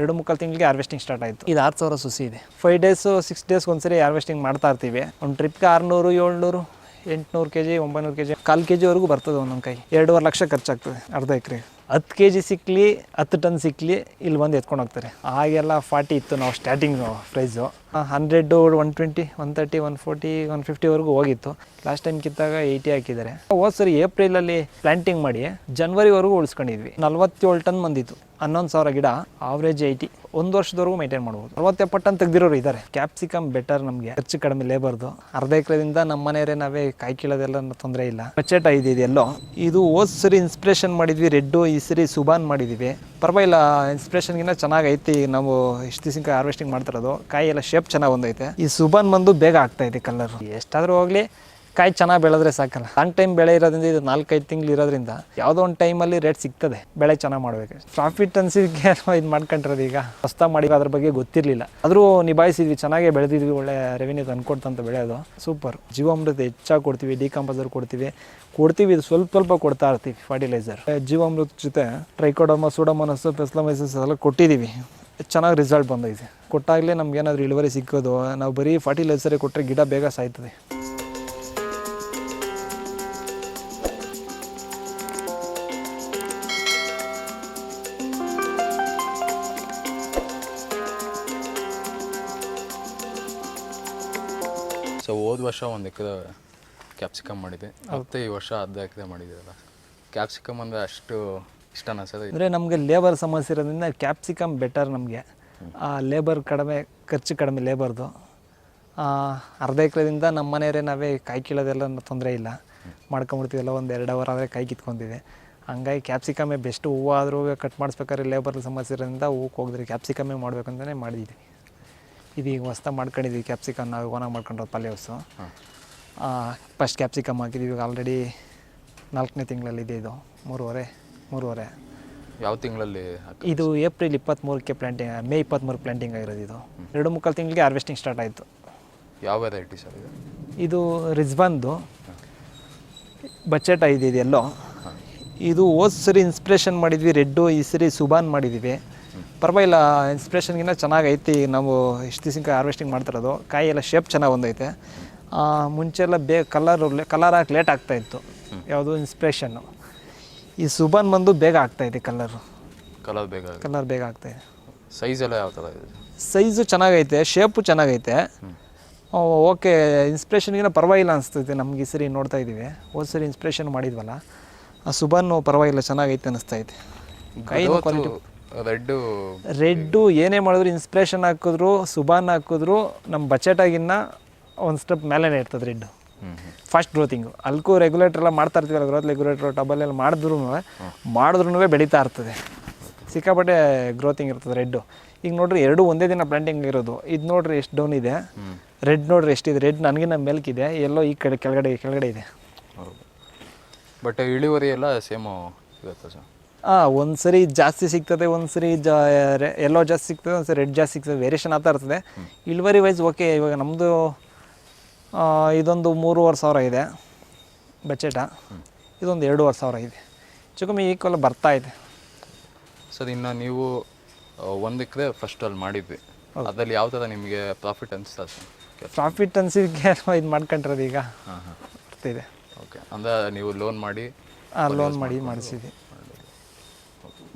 ಎರಡು ಮುಕ್ಕಾಲು ತಿಂಗಳಿಗೆ ಹಾರ್ವೆಸ್ಟಿಂಗ್ ಸ್ಟಾರ್ಟ್ ಆಯಿತು. ಇದು ಆರು ಸಾವಿರ ಸುಸಿ ಇದೆ. ಫೈವ್ ಡೇಸು ಸಿಕ್ಸ್ ಡೇಸ್ಗೆ ಒಂದ್ಸರಿ ಹಾರ್ವೆಸ್ಟಿಂಗ್ ಮಾಡ್ತಾ ಇರ್ತೀವಿ. ಒಂದು ಟ್ರಿಪ್ಗೆ ಆರುನೂರು ಏಳ್ನೂರು ಎಂಟುನೂರು ಕೆ ಜಿ ಒಂಬೈನೂರು ಕೆ ಜಿ ಕಾಲು ಕೆ ಜಿವರೆಗೂ ಬರ್ತದೆ ಒಂದೊಂದು ಕೈ. ಎರಡೂವರೆ ಲಕ್ಷ ಖರ್ಚಾಗ್ತದೆ ಅರ್ಧ ಎಕರೆ. ಹತ್ತು ಕೆ ಜಿ ಸಿಕ್ಕಲಿ ಹತ್ತು ಟನ್ ಸಿಕ್ಕಲಿ ಇಲ್ಲಿ ಬಂದು ಎತ್ಕೊಂಡು ಹೋಗ್ತಾರೆ. ಆಗೆಲ್ಲ ಫಾರ್ಟಿ ಇತ್ತು ನಾವು starting price hundred one twenty one thirty one forty one ಫಿಫ್ಟಿವರೆಗೂ ಹೋಗಿತ್ತು. ಲಾಸ್ಟ್ ಟೈಮ್ ಕಿತ್ತಾಗ ಏಯ್ಟಿ ಹಾಕಿದ್ದಾರೆ. ಹೋದ್ ಸರಿ ಏಪ್ರಿಲಲ್ಲಿ ಪ್ಲಾಂಟಿಂಗ್ ಮಾಡಿ ಜನ್ವರಿವರೆಗೂ ಉಳಿಸ್ಕೊಂಡಿದ್ವಿ. ನಲ್ವತ್ತೇಳು ಟನ್ ಬಂದಿತ್ತು. ಹನ್ನೊಂದು ಸಾವಿರ ಗಿಡ ಆವ್ರೇಜ್ ಏಯ್ಟಿ ಒಂದು ವರ್ಷದವರೆಗೂ ಮೇಂಟೈನ್ ಮಾಡ್ಬೋದು. ಅರವತ್ತೆಪ್ಪತ್ತು ಟನ್ ತೆಗ್ದಿರೋರು ಇದ್ದಾರೆ ಕ್ಯಾಪ್ಸಿಕಮ್ ಬೆಟರ್ ನಮಗೆ. ಖರ್ಚು ಕಡಿಮೆ ಲೇಬರ್ದು ಅರ್ಧ ಎಕರೆದಿಂದ ನಮ್ಮ ಮನೆಯವರೇ ನಾವೇ ಕಾಯಿ ಕೀಳೋದೆಲ್ಲ ತೊಂದರೆ ಇಲ್ಲ. ಬಚೆಟ್ ಇದೆ ಇದು ಹೋದ್ ಸರಿ ಇನ್ಸ್ಪಿರೇಷನ್ ಮಾಡಿದ್ವಿ. ರೆಡ್ಡು ಈ ಸುಬಾನ್ ಮಾಡಿದ್ವಿ. ಪರವಾಗಿಲ್ಲ ಇನ್ಸ್ಪಿರೇಷನ್ಗಿಂತ ಚೆನ್ನಾಗೈತಿ. ನಾವು ಇಷ್ಟು ದಿವಸಕ್ಕೆ ಹಾರ್ವೆಸ್ಟಿಂಗ್ ಮಾಡ್ತಿರೋದು. ಕಾಯಿ ಎಲ್ಲ ಶೇಪ್ ಚೆನ್ನಾಗಿ ಬಂದೈತೆ. ಈ ಸುಬನ್ ಬಂದು ಬೇಗ ಆಗ್ತಾ ಇದೆ ಕಲರ್ ಎಷ್ಟಾದರೂ ಹೋಗ್ಲಿ, ಕಾಯಿ ಚೆನ್ನಾಗಿ ಬೆಳೆದ್ರೆ ಸಾಕಲ್ಲ. ಲಾಂಗ್ ಟೈಮ್ ಬೆಳೆ ಇರೋದ್ರಿಂದ ಇದು ನಾಲ್ಕೈದು ತಿಂಗಳು ಇರೋದ್ರಿಂದ ಯಾವುದೋ ಒಂದು ಟೈಮಲ್ಲಿ ರೇಟ್ ಸಿಗ್ತದೆ. ಬೆಳೆ ಚೆನ್ನಾಗಿ ಮಾಡ್ಬೇಕು. ಪ್ರಾಫಿಟ್ ಅನ್ಸಿದ್ಕೆ ಇದು ಮಾಡ್ಕೊಂಡಿರೋದು ಈಗ. ಹೊಸ್ತಾಗಿ ಮಾಡಿ ಅದ್ರ ಬಗ್ಗೆ ಗೊತ್ತಿರಲಿಲ್ಲ. ಆದರೂ ನಿಭಾಯಿಸಿದ್ವಿ, ಚೆನ್ನಾಗೇ ಬೆಳೆದಿದ್ವಿ, ಒಳ್ಳೆ ರೆವಿನ್ಯೂ ತಂದ್ಕೊಡ್ತಂತ ಬೆಳೆಯೋದು. ಸೂಪರ್ ಜೀವಾಮೃತ ಹೆಚ್ಚಾಗಿ ಕೊಡ್ತೀವಿ ಡಿಕಾಂಪೋಸರ್ ಕೊಡ್ತೀವಿ. ಕೊಡ್ತೀವಿ, ಇದು ಸ್ವಲ್ಪ ಸ್ವಲ್ಪ ಕೊಡ್ತಾ ಇರ್ತೀವಿ ಫರ್ಟಿಲೈಸರ್ ಜೀವಾಮೃತ ಜೊತೆ ಟ್ರೈಕೋಡಮ ಸೂಡಮನಸ್ಸು ಪೆಸ್ಲಮೈಸಸ್ ಎಲ್ಲ ಕೊಟ್ಟಿದ್ದೀವಿ ಚೆನ್ನಾಗಿ ರಿಸಲ್ಟ್ ಬಂದೈತೆ. ಕೊಟ್ಟಾಗಲೇ ನಮ್ಗೆ ಏನಾದರೂ ಇಳುವರಿ ಸಿಕ್ಕೋದು, ನಾವು ಬರೀ ಫರ್ಟಿಲೈಸರೇ ಕೊಟ್ಟರೆ ಗಿಡ ಬೇಗ ಸಾಯ್ತದೆ. ಸೊ ಹೋದ ವರ್ಷ ಒಂದು ಎಕರೆ ಕ್ಯಾಪ್ಸಿಕಮ್ ಮಾಡಿದೆ. ಮತ್ತೆ ಈ ವರ್ಷ ಅರ್ಧ ಎಕರೆ ಮಾಡಿದ್ದೀರಲ್ಲ. ಕ್ಯಾಪ್ಸಿಕಮ್ ಅಂದರೆ ಅಷ್ಟು ಇಷ್ಟ ಸರ್ ಅಂದರೆ ನಮಗೆ ಲೇಬರ್ ಸಮಸ್ಯೆ ಇರೋದ್ರಿಂದ ಕ್ಯಾಪ್ಸಿಕಮ್ ಬೆಟರ್ ನಮಗೆ. ಲೇಬರ್ ಕಡಿಮೆ, ಖರ್ಚು ಕಡಿಮೆ ಲೇಬರ್ದು ಅರ್ಧ ಎಕರೆದಿಂದ ನಮ್ಮ ಮನೆಯವರೇ ನಾವೇ ಕಾಯಿ ಕೀಳೋದೆಲ್ಲ ತೊಂದರೆ ಇಲ್ಲ. ಮಾಡ್ಕೊಂಬಿಡ್ತೀವಲ್ಲ, ಒಂದು ಎರಡು ಅವರ್ ಆದರೆ ಕಾಯಿ ಕಿತ್ಕೊಂತೀವಿ. ಹಂಗಾಗಿ ಕ್ಯಾಪ್ಸಿಕಮೇ ಬೆಸ್ಟ್ ಹೂವು ಆದರೂ ಕಟ್ ಮಾಡಿಸ್ಬೇಕಾದ್ರೆ ಲೇಬರ್ ಸಮಸ್ಯೆ ಇರೋದ್ರಿಂದ ಹೂಕ್ಕೆ ಹೋಗಿದ್ರೆ ಕ್ಯಾಪ್ಸಿಕಮ್ಮೇ ಮಾಡಬೇಕಂತಲೇ ಮಾಡಿದ್ದೀವಿ ಇದೀಗ ಹೊಸ್ತ ಮಾಡ್ಕೊಂಡಿದ್ವಿ ಕ್ಯಾಪ್ಸಿಕಮ್ ನಾವು ಓನಾಗಿ ಮಾಡ್ಕೊಂಡ್ರೆ ಪಲ್ಯ ಹೊಸು. ಫಸ್ಟ್ ಕ್ಯಾಪ್ಸಿಕಮ್ ಹಾಕಿದ್ವಿ, ಈಗ ಆಲ್ರೆಡಿ ನಾಲ್ಕನೇ ತಿಂಗಳಲ್ಲಿ ಇದೆ ಇದು, ಮೂರುವರೆ. ಮೂರುವರೆ. ಯಾವ ತಿಂಗಳಲ್ಲಿ ಇದು ಏಪ್ರಿಲ್ ಇಪ್ಪತ್ತ್ಮೂರಕ್ಕೆ ಪ್ಲಾಂಟಿಂಗ್ ಮೇ ಇಪ್ಪತ್ತ್ಮೂರು ಪ್ಲಾಂಟಿಂಗ್ ಆಗಿರೋದು ಇದು. ಎರಡು ಮುಕ್ಕಾಲು ತಿಂಗಳಿಗೆ ಹಾರ್ವೆಸ್ಟಿಂಗ್ ಸ್ಟಾರ್ಟ್ ಆಯಿತು. ಯಾವ ವೆರೈಟಿ ಸರ್ ಇದು? ಇದು ರಿಜ್ಬಾನ್ದು ಬಜೆಟ್ ಇದೆ ಇದೆಲ್ಲೋ ಇದು ಹೋದ ಸರಿ ಇನ್ಸ್ಪಿರೇಷನ್ ಮಾಡಿದ್ವಿ ರೆಡ್ಡು ಈ ಸರಿ ಸುಬಾನ್ ಮಾಡಿದ್ವಿ. ಪರವಾಗಿಲ್ಲ ಇನ್ಸ್ಪಿರೇಷನ್ಗಿಂತ ಚೆನ್ನಾಗೈತಿ ನಾವು ಇಷ್ಟು ದಿವಸಕ್ಕೆ ಹಾರ್ವೆಸ್ಟಿಂಗ್ ಮಾಡ್ತಿರೋದು. ಕಾಯಿ ಎಲ್ಲ ಶೇಪ್ ಚೆನ್ನಾಗಿ ಬಂದೈತೆ. ಮುಂಚೆ ಎಲ್ಲ ಬೇ ಕಲರ್ ಕಲರ್ ಹಾಕಿ ಲೇಟ್ ಆಗ್ತಾಯಿತ್ತು ಯಾವುದು ಇನ್ಸ್ಪಿರೇಷನ್ನು ಈ ಸುಬಾನ್ ಬಂದು ಬೇಗ ಆಗ್ತಾಯಿದೆ ಕಲರು ಕಲರ್ ಬೇಗ ಕಲರ್ ಬೇಗ ಆಗ್ತಾಯಿದೆ ಸೈಜ್ ಎಲ್ಲ ಯಾವ ಥರ ಇದೆ? ಸೈಜು ಚೆನ್ನಾಗೈತೆ ಶೇಪು ಚೆನ್ನಾಗೈತೆ. ಓಕೆ ಇನ್ಸ್ಪಿರೇಷನ್ಗಿನ ಪರವಾಗಿಲ್ಲ ಅನಿಸ್ತೈತೆ ನಮ್ಗೆ ಈ ಸರಿ ನೋಡ್ತಾ ಇದ್ದೀವಿ ಹೋದ ಸರಿ ಇನ್ಸ್ಪಿರೇಷನ್ ಮಾಡಿದ್ವಲ್ಲ ಆ ಸುಬಾನು ಪರವಾಗಿಲ್ಲ ಚೆನ್ನಾಗೈತೆ ಅನಿಸ್ತಾ ಐತೆ ಕ್ವಾಲಿಟಿ ರೆಡ್ಡು ರೆಡ್ಡು ಏನೇ ಮಾಡಿದ್ರು ಇನ್ಸ್ಪಿರೇಷನ್ ಹಾಕಿದ್ರು ಸುಬಾನ್ ಹಾಕಿದ್ರು ನಮ್ಮ ಬಜೆಟಾಗಿನ್ನ ಒಂದು ಸ್ಟೆಪ್ ಮೇಲೇ ಇರ್ತದೆ ರೆಡ್ಡು. ಫಾಸ್ಟ್ ಗ್ರೋತಿಂಗು ಅಲ್ಕೂ ರೆಗ್ಯುಲೇಟರ್ ಎಲ್ಲ ಮಾಡ್ತಾ ಇರ್ತೀವಲ್ಲ ಗ್ರೋತ್ ರೆಗ್ಯುಲೇಟರ್ ಟಬಲ್ ಎಲ್ಲ ಮಾಡಿದ್ರು ಮಾಡಿದ್ರು ಬೆಳೀತಾ ಇರ್ತದೆ. ಸಿಕ್ಕಾಪಟ್ಟೆ ಗ್ರೋತಿಂಗ್ ಇರ್ತದೆ ರೆಡ್ಡು ಈಗ ನೋಡ್ರಿ ಎರಡು ಒಂದೇ ದಿನ ಪ್ಲಾಂಟಿಂಗ್ ಇರೋದು. ಇದು ನೋಡ್ರಿ ಎಷ್ಟು ಡೌನ್ ಇದೆ. ರೆಡ್ ನೋಡ್ರಿ ಎಷ್ಟಿದೆ ರೆಡ್ ನನಗಿನ ಮೇಲ್ಕಿದೆ. ಎಲ್ಲೋ ಈ ಕಡೆ ಕೆಳಗಡೆ ಕೆಳಗಡೆ ಇದೆ. ಬಟ್ ಇಳುವರಿ ಎಲ್ಲ ಸೇಮು ಇರುತ್ತೆ ಸರ್ ಹಾಂ ಒಂದು ಸರಿ ಜಾಸ್ತಿ ಸಿಗ್ತದೆ ಒಂದು ಸರಿ ಜಾ ಎಲ್ಲೋ ಜಾಸ್ತಿ ಸಿಗ್ತದೆ ಒಂದು ಸರಿ ರೆಡ್ ಜಾಸ್ತಿ ಸಿಗ್ತದೆ ವೇರಿಯೇಷನ್ ಆಗ್ತಾ ಇರ್ತದೆ. ಇಳುವರಿ ವೈಸ್ ಓಕೆ ಇವಾಗ ನಮ್ಮದು ಇದೊಂದು ಮೂರುವರೆ ಸಾವಿರ ಇದೆ ಬಜೆಟ. ಇದೊಂದು ಎರಡೂವರೆ ಸಾವಿರ ಇದೆ. ಚಿಕ್ಕಮ್ಮಿ ಈಕ್ವಲ್ ಬರ್ತಾ ಇದೆ. ಸರ್ ಇನ್ನು ನೀವು ಒಂದು ಎಕರೆ ಫಸ್ಟ್ ಅಲ್ಲಿ ಮಾಡಿದ್ವಿ ಅದರಲ್ಲಿ ಯಾವ ಥರ ನಿಮಗೆ ಪ್ರಾಫಿಟ್ ಅನಿಸ್ತಾ ಸರ್ ಪ್ರಾಫಿಟ್ ಅನ್ಸಿದ್ಕೆ ಇದು ಮಾಡ್ಕೊಂಡಿರೋದು ಈಗ. ಹಾಂ ಹಾಂ. ಬರ್ತಿದೆ. ಓಕೆ ಅಂದರೆ ನೀವು ಲೋನ್ ಮಾಡಿ ಲೋನ್ ಮಾಡಿ ಮಾಡಿಸಿದ್ವಿ.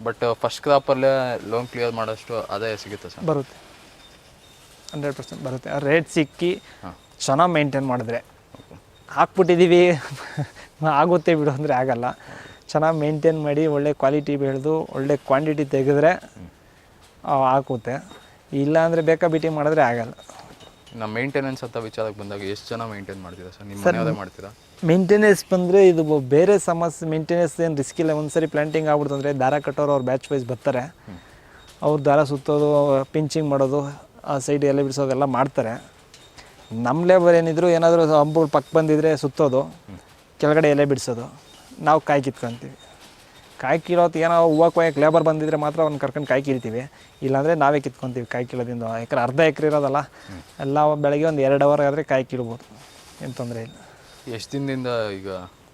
ಬಟ್ ಫಸ್ಟ್ ಕ್ರಾಪಲ್ಲೇ ಲೋನ್ ಕ್ಲಿಯರ್ ಮಾಡೋಷ್ಟು ಆದಾಯ ಸಿಗುತ್ತೆ ಸರ್? ಬರುತ್ತೆ. ಹಂಡ್ರೆಡ್ ಪರ್ಸೆಂಟ್ ಬರುತ್ತೆ. ರೇಟ್ ಸಿಕ್ಕಿ ಚೆನ್ನಾಗಿ ಮೇಂಟೈನ್ ಮಾಡಿದ್ರೆ. ಹಾಕ್ಬಿಟ್ಟಿದ್ದೀವಿ ಆಗುತ್ತೆ ಬಿಡು ಅಂದರೆ ಆಗಲ್ಲ. ಚೆನ್ನಾಗಿ ಮೇಂಟೈನ್ ಮಾಡಿ ಒಳ್ಳೆ ಕ್ವಾಲಿಟಿ ಬೆಳೆದು ಒಳ್ಳೆ ಕ್ವಾಂಟಿಟಿ ತೆಗೆದ್ರೆ ಹಾಕುತ್ತೆ ಇಲ್ಲ ಅಂದರೆ ಬೇಕಾ ಬಿಟ್ಟಿ ಮಾಡಿದ್ರೆ ಆಗಲ್ಲ. ನಮ್ಮ ಮೇಂಟೆನೆನ್ಸ್ ಅಂತ ವಿಚಾರಕ್ಕೆ ಬಂದಾಗ ಎಷ್ಟು ಜನ ಮೇಂಟೈನ್ ಮಾಡ್ತೀರಾ ಸರ್? ನಿಮ್ಮ ಮಾಡ್ತೀರಾ? ಮೇಂಟೆನೆನ್ಸ್ ಬಂದರೆ ಇದು ಬೇರೆ ಸಮಸ್ಯೆ ಮೇಂಟೆನೆನ್ಸ್ ಏನು ರಿಸ್ಕ್ ಇಲ್ಲ. ಒಂದು ಸರಿ ಪ್ಲಾಂಟಿಂಗ್ ಆಗ್ಬಿಡ್ತು ಅಂದರೆ ದಾರ ಕಟ್ಟೋರು ಅವ್ರು ಬ್ಯಾಚ್ ವೈಸ್ ಬರ್ತಾರೆ. ಅವ್ರು ದಾರ ಸುತ್ತೋದು ಪಿಂಚಿಂಗ್ ಮಾಡೋದು ಆ ಸೈಡ್ ಎಲ್ಲ ಬಿಡಿಸೋದೆಲ್ಲ ಮಾಡ್ತಾರೆ. ನಮ್ಮ ಲೇಬರ್ ಏನಿದ್ರು ಏನಾದರೂ ಹಂಬುಗಳು ಪಕ್ಕ ಬಂದಿದ್ರೆ ಸುತ್ತೋದು ಕೆಳಗಡೆ ಎಲೆ ಬಿಡಿಸೋದು ನಾವು ಕಾಯಿ ಕಿತ್ಕೊಂತೀವಿ. ಕಾಯಿ ಕೀಳೋದು ಏನೋ ಹೂವು ಕೊಯ್ಯಕ್ಕೆ ಲೇಬರ್ ಬಂದಿದ್ರೆ ಮಾತ್ರ ಅವ್ನು ಕರ್ಕೊಂಡು ಕಾಯಿ ಕೀಳ್ತೀವಿ ಇಲ್ಲಾಂದರೆ ನಾವೇ ಕಿತ್ಕೊತೀವಿ ಕಾಯಿ ಕೀಳೋದಿಂದ. ಯಾಕಂದ್ರೆ ಅರ್ಧ ಎಕರೆ ಇರೋದಲ್ಲ ಎಲ್ಲ ಬೆಳಗ್ಗೆ ಒಂದು ಎರಡು ಅವರ್ ಆದರೆ ಕಾಯಿ ಕೀಳ್ಬೋದು ಏನು ತೊಂದರೆ ಇಲ್ಲ. ಎಷ್ಟು ದಿನದಿಂದ ಈಗ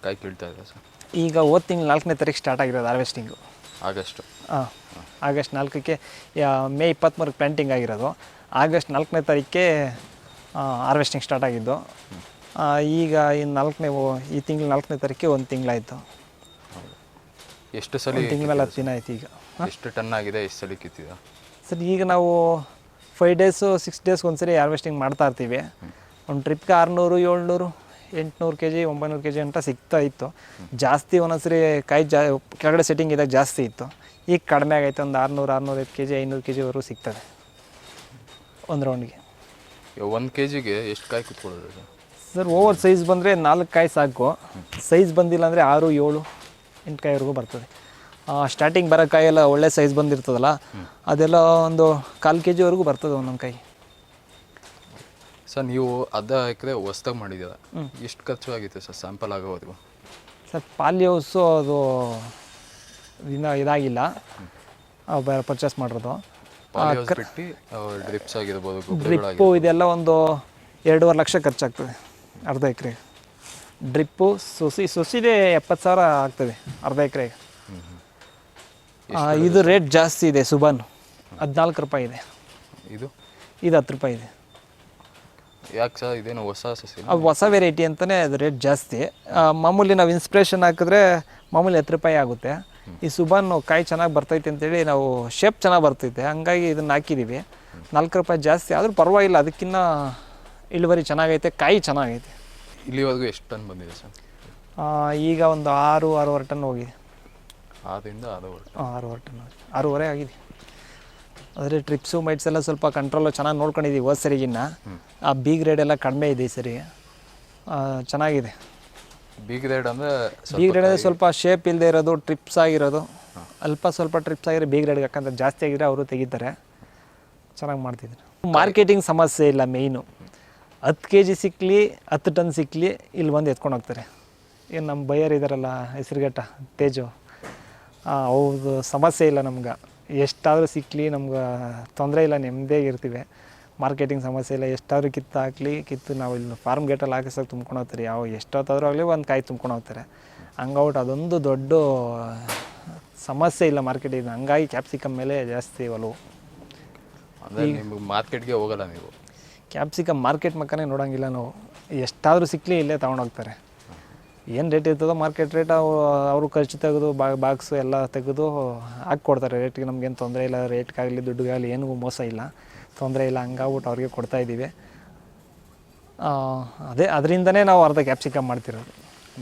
ಕಾಯಿ ಕೀಳ್ತಾ ಇದೆ ಸರ್? ಈಗ ಹೋದ ತಿಂಗಳು ನಾಲ್ಕನೇ ತಾರೀಕು ಸ್ಟಾರ್ಟ್ ಆಗಿರೋದು ಹಾರ್ವೆಸ್ಟಿಂಗು ಆಗಸ್ಟ್. ಹಾಂ ಆಗಸ್ಟ್ ನಾಲ್ಕಕ್ಕೆ ಮೇ ಇಪ್ಪತ್ತ್ಮೂರಕ್ಕೆ ಪ್ಲಾಂಟಿಂಗ್ ಆಗಿರೋದು. ಆಗಸ್ಟ್ ನಾಲ್ಕನೇ ತಾರೀಕೆ ಹಾರ್ವೆಸ್ಟಿಂಗ್ ಸ್ಟಾರ್ಟ್ ಆಗಿದ್ದು. ಈಗ ಈ ನಾಲ್ಕನೇ ಈ ತಿಂಗಳು ನಾಲ್ಕನೇ ತಾರೀಕಿಗೆ ಒಂದು ತಿಂಗಳಾಯಿತು. ಎಷ್ಟು ಸಲ ಒಂದು ತಿಂಗಳ ಮೇಲೆ ಹತ್ತು ದಿನ ಆಯ್ತು ಈಗ. ಎಷ್ಟು ಟನ್ ಆಗಿದೆ ಎಷ್ಟು ಸಲ ಕಿತ್ತಿದ? ಸರ್ ಈಗ ನಾವು ಫೈವ್ ಡೇಸು ಸಿಕ್ಸ್ ಡೇಸ್ ಒಂದ್ಸರಿ ಹಾರ್ವೆಸ್ಟಿಂಗ್ ಮಾಡ್ತಾ ಇರ್ತೀವಿ. ಒಂದು ಟ್ರಿಪ್ಗೆ ಆರುನೂರು ಏಳ್ನೂರು ಎಂಟುನೂರು ಕೆ ಜಿ ಒಂಬೈನೂರು ಕೆ ಜಿ ಅಂತ ಸಿಗ್ತಾ ಇತ್ತು. ಜಾಸ್ತಿ ಒಂದೊಂದ್ಸರಿ ಕಾಯಿ ಜಾ ಕೆಳಗಡೆ ಸೆಟ್ಟಿಂಗ್ ಇದ್ದಾಗ ಜಾಸ್ತಿ ಇತ್ತು. ಈಗ ಕಡಿಮೆ ಆಗೈತೆ ಒಂದು ಆರುನೂರು ಆರುನೂರೈದು ಕೆ ಜಿ ಐನೂರು ಕೆ ಜಿವರೆಗೂ ಸಿಗ್ತದೆ. ಒಂದು ರೌಂಡ್ಗೆ ಒಂದು ಕೆ ಜಿಗೆ ಎಷ್ಟು ಕಾಯಿ ಕುತ್ಕೊಳ್ಳೋದು ಸರ್ ಓವರ್ ಸೈಜ್ ಬಂದರೆ ನಾಲ್ಕು ಕಾಯಿ ಸಾಕು. ಸೈಜ್ ಬಂದಿಲ್ಲ ಅಂದರೆ ಆರು ಏಳು ಎಂಟು ಕಾಯಿವರೆಗೂ ಬರ್ತದೆ. ಸ್ಟಾರ್ಟಿಂಗ್ ಬರೋ ಕಾಯೆಲ್ಲ ಒಳ್ಳೆ ಸೈಜ್ ಬಂದಿರ್ತದಲ್ಲ ಅದೆಲ್ಲ ಒಂದು ಕಾಲು ಕೆ ಜಿವರೆಗೂ ಬರ್ತದೆ ಒಂದೊಂದು ಕಾಯಿ. ಸರ್ ನೀವು ಅರ್ಧ ಎಕರೆ ಹೊಸ್ದಾಗಿ ಮಾಡಿದ್ದೀರ. ಎಷ್ಟು ಖರ್ಚು ಆಗಿತ್ತು ಸರ್ ಸ್ಯಾಂಪಲ್ ಆಗೋದು ಸರ್ ಪಾಲಿ ಹೌಸು ಅದು ಇನ್ನೂ ಇದಾಗಿಲ್ಲ. ಪರ್ಚೇಸ್ ಮಾಡಿರೋದು. ಡ್ರಿಪ್ಸ್ ಆಗಿರ್ಬೋದು ಡ್ರಿಪ್ಪು ಇದೆಲ್ಲ ಒಂದು ಎರಡೂವರೆ ಲಕ್ಷ ಖರ್ಚಾಗ್ತದೆ ಅರ್ಧ ಎಕರೆ. ಡ್ರಿಪ್ಪು ಸುಸಿ ಸುಸಿದೆ ಎಪ್ಪತ್ತು ಸಾವಿರ ಆಗ್ತದೆ ಅರ್ಧ ಎಕರೆಗೆ ಇದು ರೇಟ್ ಜಾಸ್ತಿ ಇದೆ ಸುಬಾನ್. ಹದಿನಾಲ್ಕು ರೂಪಾಯಿ ಇದೆ. ಇದು? ಇದು ಹತ್ತು ರೂಪಾಯಿ ಇದೆ. ಯಾಕೆ ಸರ್ ಇದೇನು ಹೊಸ ಸಸಿ ಅದು ಹೊಸ ವೆರೈಟಿ ಅಂತಲೇ ಅದು ರೇಟ್ ಜಾಸ್ತಿ. ಮಾಮೂಲಿ ನಾವು ಇನ್ಸ್ಪಿರೇಷನ್ ಹಾಕಿದ್ರೆ ಮಾಮೂಲಿ ಹತ್ತು ರೂಪಾಯಿ ಆಗುತ್ತೆ. ಈ ಸುಬಾನ್ ಕಾಯಿ ಚೆನ್ನಾಗಿ ಬರ್ತೈತೆ ಅಂತೇಳಿ ನಾವು ಶೇಪ್ ಚೆನ್ನಾಗಿ ಬರ್ತೈತೆ. ಹಂಗಾಗಿ ಇದನ್ನು ಹಾಕಿದ್ದೀವಿ ನಾಲ್ಕು ರೂಪಾಯಿ ಜಾಸ್ತಿ ಆದರೂ ಪರವಾಗಿಲ್ಲ ಅದಕ್ಕಿಂತ ಇಳುವರಿ ಚೆನ್ನಾಗೈತೆ ಕಾಯಿ ಚೆನ್ನಾಗೈತೆ. ಇಲ್ಲಿವರೆಗೂ ಎಷ್ಟು ಟನ್ ಬಂದಿದೆ ಸರ್? ಈಗ ಒಂದು ಆರು ಆರೂವರೆ ಟನ್ ಹೋಗಿದೆ. ಆದ್ದರಿಂದ ಆರೂವರೆ ಆರೂವರೆ ಟನ್. ಆರೂವರೆ ಆಗಿದೆ. ಆದರೆ ಟ್ರಿಪ್ಸು ಮೈಟ್ಸ್ ಎಲ್ಲ ಸ್ವಲ್ಪ ಕಂಟ್ರೋಲು ಚೆನ್ನಾಗಿ ನೋಡ್ಕೊಂಡಿದ್ದೀವಿ ಹೋದ ಸರಿಗಿನ್ನ ಆ ಬಿ ಗ್ರೇಡ್ ಎಲ್ಲ ಕಡಿಮೆ ಇದೆ ಈ ಸರಿ. ಚೆನ್ನಾಗಿದೆ. ಬಿ ಗ್ರೇಡ್ ಅಂದರೆ ಬಿ ಗ್ರೇಡ್ ಅಂದರೆ ಸ್ವಲ್ಪ ಶೇಪ್ ಇಲ್ಲದೆ ಇರೋದು ಟ್ರಿಪ್ಸ್ ಆಗಿರೋದು. ಅಲ್ಪ ಸ್ವಲ್ಪ ಟ್ರಿಪ್ಸ್ ಆಗಿರೋ ಬಿ ರೈಡ್ ಯಾಕಂದ್ರೆ ಜಾಸ್ತಿ ಆಗಿದ್ರೆ ಅವರು ತೆಗಿತಾರೆ. ಚೆನ್ನಾಗಿ ಮಾಡ್ತಿದ್ರು ಮಾರ್ಕೆಟಿಂಗ್ ಸಮಸ್ಯೆ ಇಲ್ಲ ಮೇಯ್ನು ಹತ್ತು ಕೆ ಜಿ ಸಿಕ್ಕಲಿ ಹತ್ತು ಟನ್ ಸಿಕ್ಕಲಿ ಇಲ್ಲಿ ಬಂದು ಎತ್ಕೊಂಡು ಹೋಗ್ತಾರೆ. ಏನು ನಮ್ಮ ಬೈಯರ್ ಇದ್ದಾರಲ್ಲ ಹೆಸರುಘಟ್ಟ ತೇಜು. ಅವ್ರದ್ದು ಸಮಸ್ಯೆ ಇಲ್ಲ ನಮ್ಗೆ. ಎಷ್ಟಾದರೂ ಸಿಕ್ಕಲಿ ನಮ್ಗೆ ತೊಂದರೆ ಇಲ್ಲ ನೆಮ್ಮದಿಯಾಗಿ ಇರ್ತೀವಿ. ಮಾರ್ಕೆಟಿಂಗ್ ಸಮಸ್ಯೆ ಇಲ್ಲ ಎಷ್ಟಾದರೂ ಕಿತ್ತು ಹಾಕ್ಲಿ ಕಿತ್ತು ನಾವು ಇಲ್ಲಿ ಫಾರ್ಮ್ ಗೇಟಲ್ಲಿ ಹಾಕಿಸೋಕೆ ತುಂಬ್ಕೊಂಡು ಹೋಗ್ತಾರೆ. ಯಾವ ಎಷ್ಟೊತ್ತಾದರೂ ಆಗಲಿ ಒಂದು ಕಾಯಿ ತುಂಬ್ಕೊಂಡು ಹೋಗ್ತಾರೆ. ಹಂಗೌಟ್ ಅದೊಂದು ದೊಡ್ಡ ಸಮಸ್ಯೆ ಇಲ್ಲ ಮಾರ್ಕೆಟಿಂಗ್ ಹಂಗಾಗಿ ಕ್ಯಾಪ್ಸಿಕಮ್ ಮೇಲೆ ಜಾಸ್ತಿ ಒಲವು. ನಿಮಗೆ ಮಾರ್ಕೆಟ್ಗೆ ಹೋಗಲ್ಲ ನೀವು? ಕ್ಯಾಪ್ಸಿಕಮ್ ಮಾರ್ಕೆಟ್ ಮಕ್ಕನೇ ನೋಡೋಂಗಿಲ್ಲ ನಾವು. ಎಷ್ಟಾದರೂ ಸಿಕ್ಕಲಿ ಇಲ್ಲೇ ತೊಗೊಂಡೋಗ್ತಾರೆ ಏನು ರೇಟ್ ಇರ್ತದೋ ಮಾರ್ಕೆಟ್ ರೇಟ್ ಅವು ಅವರು ಖರ್ಚು ತೆಗೆದು ಬಾ ಬಾಕ್ಸು ಎಲ್ಲ ತೆಗೆದು ಹಾಕ್ಕೊಡ್ತಾರೆ. ರೇಟಿಗೆ ನಮಗೇನು ತೊಂದರೆ ಇಲ್ಲ ರೇಟ್ಗಾಗಲಿ ದುಡ್ಡಿಗಾಗಲಿ ಏನೂ ಮೋಸ ಇಲ್ಲ. ತೊಂದರೆ ಇಲ್ಲ ಹಂಗಾಗ್ಬಿಟ್ಟು ಅವ್ರಿಗೆ ಕೊಡ್ತಾ ಇದ್ದೀವಿ. ಅದೇ ಅದರಿಂದನೇ ನಾವು ಅರ್ಧ ಕ್ಯಾಪ್ಸಿಕಮ್ ಮಾಡ್ತಿರೋದು.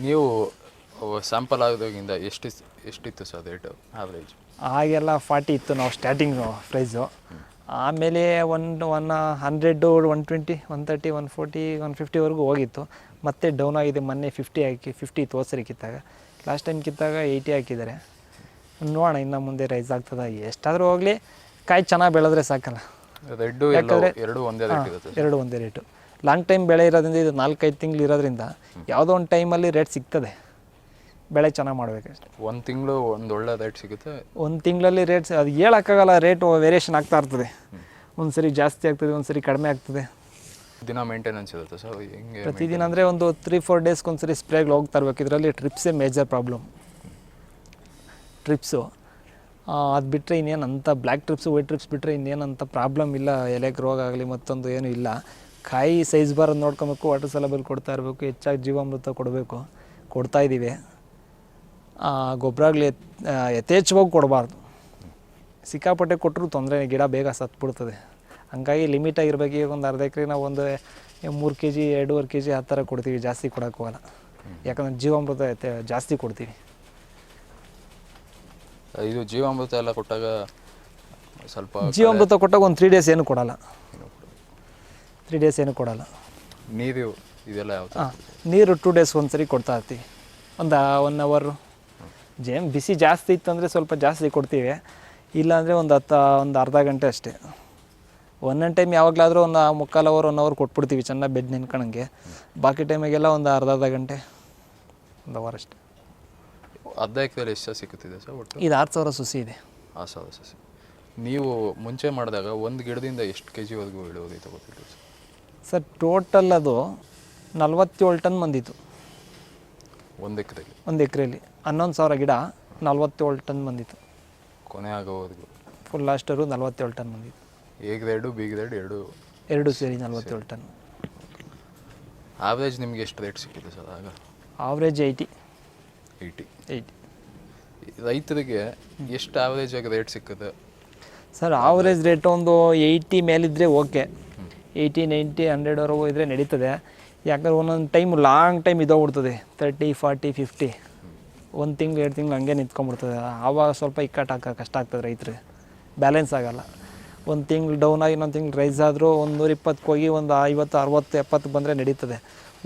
ನೀವು ಸ್ಯಾಂಪಲ್ ಆಗೋದಾಗಿಂದ ಎಷ್ಟು ಎಷ್ಟಿತ್ತು ಸರ್ ರೇಟು ಆವ್ರೇಜ್ ಆಗೆಲ್ಲ ಫಾರ್ಟಿ ಇತ್ತು ನಾವು ಸ್ಟಾರ್ಟಿಂಗು ಪ್ರೈಸು ಆಮೇಲೆ one one hundred one twenty one thirty one forty one ಫಿಫ್ಟಿವರೆಗೂ ಹೋಗಿತ್ತು. ಮತ್ತೆ ಡೌನ್ ಆಗಿದೆ ಮೊನ್ನೆ ಫಿಫ್ಟಿ ಹಾಕಿ ಫಿಫ್ಟಿ ಇತ್ತು ಕಿತ್ತಾಗ. ಲಾಸ್ಟ್ ಟೈಮ್ ಕಿತ್ತಾಗ ಏಯ್ಟಿ ಹಾಕಿದ್ದಾರೆ. ನೋಡೋಣ ಇನ್ನು ಮುಂದೆ ರೈಸ್ ಆಗ್ತದೆ ಎಷ್ಟಾದರೂ ಹೋಗಲಿ. ಕಾಯಿ ಚೆನ್ನಾಗಿ ಬೆಳೆದ್ರೆ ಸಾಕಲ್ಲ. ರೆಡ್ಡು ಯಾಕಂದರೆ ಎರಡು ಒಂದೇ ರೇಟ್ ಎರಡು ಒಂದೇ ರೇಟು ಲಾಂಗ್ ಟೈಮ್ ಬೆಳೆ ಇರೋದ್ರಿಂದ ಇದು ನಾಲ್ಕೈದು ತಿಂಗಳು ಇರೋದ್ರಿಂದ ಯಾವುದೋ ಒಂದು ಟೈಮಲ್ಲಿ ರೇಟ್ ಸಿಗ್ತದೆ. ಬೆಳೆ ಚೆನ್ನಾಗಿ ಮಾಡಬೇಕಷ್ಟೆ. ಒಂದು ತಿಂಗಳು ಒಂದು ಒಳ್ಳೆ ರೇಟ್ ಸಿಗುತ್ತೆ. ಒಂದು ತಿಂಗಳಲ್ಲಿ ರೇಟ್ಸ್ ಅದು ಹೇಳೋಕ್ಕಾಗಲ್ಲ ರೇಟ್ ವೇರಿಯೇಷನ್ ಆಗ್ತಾ ಇರ್ತದೆ. ಒಂದು ಸರಿ ಜಾಸ್ತಿ ಆಗ್ತದೆ ಒಂದು ಸರಿ ಕಡಿಮೆ ಆಗ್ತದೆ. ದಿನ ಮೇಂಟೆನೆನ್ಸ್ ಇರುತ್ತೆ ಸರ್ ಹೆಂಗೆ ಪ್ರತಿದಿನ ಅಂದರೆ ಒಂದು ತ್ರೀ ಫೋರ್ ಡೇಸ್ಗೆ ಒಂದು ಸರಿ ಸ್ಪ್ರೇಗಳು ಹೋಗ್ತಾ ಇರ್ಬೇಕು ಇದರಲ್ಲಿ ಟ್ರಿಪ್ಸೇ ಮೇಜರ್ ಪ್ರಾಬ್ಲಮ್ ಟ್ರಿಪ್ಸು ಅದು ಬಿಟ್ಟರೆ ಇನ್ನೇನು ಅಂಥ ಬ್ಲ್ಯಾಕ್ ಟ್ರಿಪ್ಸ್ ವೈಟ್ ಟ್ರಿಪ್ಸ್ ಬಿಟ್ಟರೆ ಇನ್ನೇನಂತ ಪ್ರಾಬ್ಲಮ್ ಇಲ್ಲ. ಎಲೆಗೆ ರೋಗ ಆಗಲಿ ಮತ್ತೊಂದು ಏನೂ ಇಲ್ಲ. ಕಾಯಿ ಸೈಜ್ ಬರೋದು ನೋಡ್ಕೊಬೇಕು ವಾಟರ್ ಸಲಬಲ್ ಕೊಡ್ತಾ ಇರಬೇಕು, ಹೆಚ್ಚಾಗಿ ಜೀವಾಮೃತ ಕೊಡಬೇಕು. ಕೊಡ್ತಾ ಇದ್ದೀವಿ ಗೊಬ್ಬರ ಆಗಲಿ ಯಥೇಚ್ಛವಾಗಿ ಕೊಡಬಾರ್ದು. ಸಿಕ್ಕಾಪಟ್ಟೆ ಕೊಟ್ಟರು ತೊಂದರೆ ಗಿಡ ಬೇಗ ಸತ್ಬಿಡ್ತದೆ. ಹಂಗಾಗಿ ಲಿಮಿಟಾಗಿರ್ಬೇಕು ಈಗ ಒಂದು ಅರ್ಧ ಎಕರೆ ನಾವು ಒಂದು ಮೂರು ಕೆ ಜಿ ಎರಡೂವರೆ ಕೆ ಜಿ ಆ ಥರ ಕೊಡ್ತೀವಿ ಜಾಸ್ತಿ ಕೊಡೋಕ್ಕೂ ಅಲ್ಲ ಯಾಕಂದ್ರೆ ಜೀವಾಮೃತ ಜಾಸ್ತಿ ಕೊಡ್ತೀವಿ. ಇದು ಜೀವಾಮೃತ ಎಲ್ಲ ಕೊಟ್ಟಾಗ ಸ್ವಲ್ಪ ಜೀವಾಮೃತ ಕೊಟ್ಟಾಗ ಒಂದು ತ್ರೀ ಡೇಸ್ ಏನು ಕೊಡಲ್ಲ. ತ್ರೀ ಡೇಸ್ ಏನು ಕೊಡಲ್ಲ. ನೀರು ಇದೆಲ್ಲ ಯಾವ ಥರ ಹಾಂ ನೀರು ಟೂ ಡೇಸ್ ಒಂದು ಸರಿ ಕೊಡ್ತಾ ಇರ್ತೀವಿ. ಒಂದು ಒನ್ ಅವರು ಜೇಮ್ ಬಿಸಿ ಜಾಸ್ತಿ ಇತ್ತಂದರೆ ಸ್ವಲ್ಪ ಜಾಸ್ತಿ ಕೊಡ್ತೀವಿ. ಇಲ್ಲಾಂದರೆ ಒಂದು ಹತ್ತು ಒಂದು ಅರ್ಧ ಗಂಟೆ ಅಷ್ಟೇ. ಒಂದೊಂದು ಟೈಮ್ ಯಾವಾಗಲಾದರೂ ಒಂದು ಮುಕ್ಕಾಲು ಅವರ್ ಒನ್ ಅವರ್ ಕೊಟ್ಬಿಡ್ತೀವಿ ಚೆನ್ನಾಗಿ ಬೆಡ್ ನಿನ್ಕೊಳಂಗೆ ಬಾಕಿ ಟೈಮಿಗೆಲ್ಲ ಒಂದು ಅರ್ಧ ಅರ್ಧ ಗಂಟೆ ಒಂದು ಅವರ್ ಅಷ್ಟೇ. ಅರ್ಧ ಎಕರೆಯಲ್ಲಿ ಎಷ್ಟು ಸಸಿ ಸಿಕ್ಕುತ್ತಿದೆ ಸರ್ ಒಟ್ಟು? ಇದು ಆರು ಸಾವಿರ ಸಸಿ ಇದೆ. ಆ ಸಾವಿರ ಸಸಿ. ನೀವು ಮುಂಚೆ ಮಾಡಿದಾಗ ಒಂದು ಗಿಡದಿಂದ ಎಷ್ಟು ಕೆ ಜಿವರೆಗೂ ಇಳುವರಿ ತಗೋತಿದ್ರು ಸರ್? ಸರ್ ಟೋಟಲ್ ಅದು ನಲ್ವತ್ತೇಳು ಟನ್ ಬಂದಿತ್ತು. ಒಂದು ಎಕರೆಗೆ ಒಂದು ಎಕರೆಯಲ್ಲಿ ಹನ್ನೊಂದು ಸಾವಿರ ಗಿಡ ನಲ್ವತ್ತೇಳು ಟನ್ ಬಂದಿತ್ತು. ಕೊನೆ ಆಗೋವರೆಗೂ? ಫುಲ್ ಲಾಸ್ಟರು ನಲ್ವತ್ತೇಳು ಟನ್ ಬಂದಿತ್ತು. ಏ ಗ್ರೇಡು ಬಿ ಗ್ರೇಡ್ ಎರಡು ಎರಡು ಸೇರಿ ನಲ್ವತ್ತೇಳು ಟನ್. ಆವ್ರೇಜ್ ನಿಮಗೆ ಎಷ್ಟು ರೇಟ್ ಸಿಕ್ಕಿದೆ ಸರ್ ಆಗ? ಆವ್ರೇಜ್ ಏಯ್ಟಿ ಏಯ್ಟಿ ಏಯ್ಟಿ ರೈತರಿಗೆ ಎಷ್ಟು ಆವರೇಜ್ ಆಗಿ ರೇಟ್ ಸಿಕ್ಕದೆ ಸರ್ ಆವರೇಜ್ ರೇಟ್ ಒಂದು ಏಯ್ಟಿ ಮೇಲಿದ್ದರೆ ಓಕೆ ಏಯ್ಟಿ ನೈಂಟಿ ಹಂಡ್ರೆಡ್ವರೆಗೂ ಇದ್ದರೆ ನಡೀತದೆ. ಯಾಕಂದ್ರೆ ಒಂದೊಂದು ಟೈಮ್ ಲಾಂಗ್ ಟೈಮ್ ಇದೋಗ್ಬಿಡ್ತದೆ ತರ್ಟಿ ಫಾರ್ಟಿ ಫಿಫ್ಟಿ ಒಂದು ತಿಂಗ್ಳು ಎರಡು ತಿಂಗಳು ಹಂಗೆ ನಿಂತ್ಕೊಂಡ್ಬಿಡ್ತದೆ. ಆವಾಗ ಸ್ವಲ್ಪ ಇಕ್ಕಟ್ಟು ಹಾಕ ಕಷ್ಟ ಆಗ್ತದೆ ರೈತರು ಬ್ಯಾಲೆನ್ಸ್ ಆಗಲ್ಲ. ಒಂದು ತಿಂಗ್ಳು ಡೌನ್ ಆಗಿ ಇನ್ನೊಂದು ತಿಂಗ್ಳು ರೈಸ್ ಆದರೂ ಒಂದು ನೂರ ಇಪ್ಪತ್ತಕ್ಕೆ ಹೋಗಿ ಒಂದು ಐವತ್ತು ಅರವತ್ತು ಎಪ್ಪತ್ತು ಬಂದರೆ ನಡೀತದೆ.